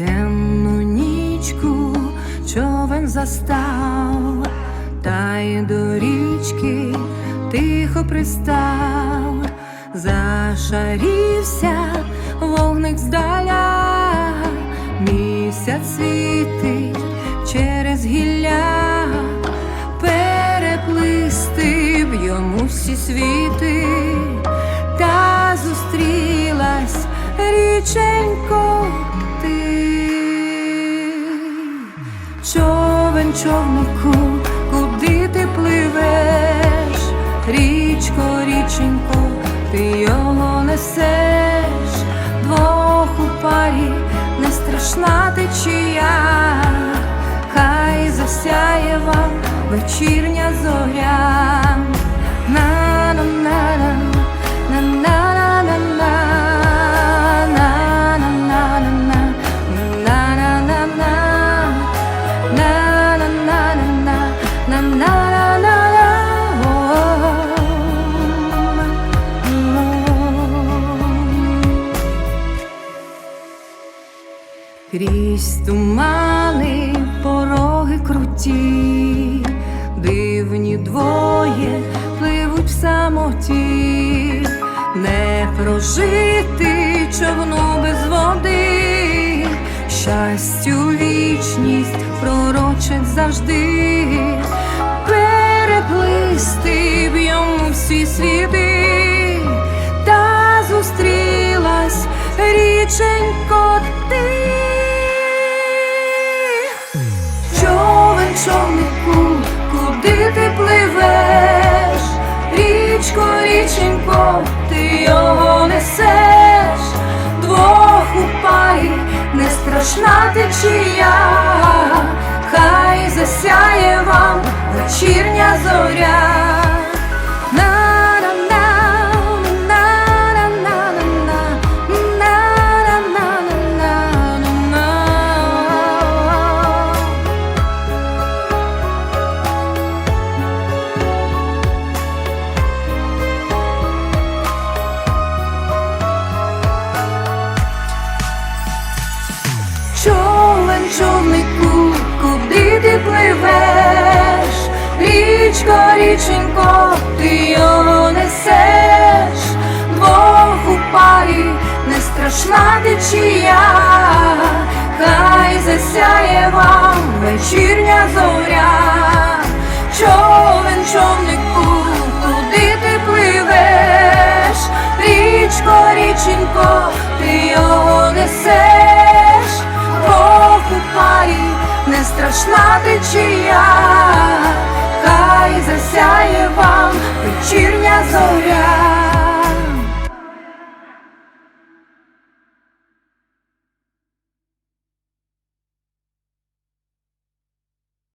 Темну нічку човен застав, та й до річки тихо пристав, зашарівся вогник здаля, місяць світить через гілля, переплисти б йому всі світи, та зустрілась річенько човнику, куди ти пливеш? Річко, річенько, ти його несеш, двох у парі не страшна течія, хай засяє вам вечірня зоря. Крізь тумани пороги круті, дивні двоє пливуть в самоті, не прожити човну без води, щастю вічність пророчить завжди, переплисти б йому всі світи, та зустрілась річенько ти. Човнику, куди ти пливеш? Річко, річенько, ти його несеш, двох у парі не страшна течія, хай засяє вам вечірня зоря. Ти пливеш? Річко, річенько, ти його несеш, двох у парі не страшна течія, хай засяє вам вечірня зоря. Човен, човнику, куди ти пливеш? Річко, річенько, ти його несеш, страшна течія, хай засяє вам вечірня зоря.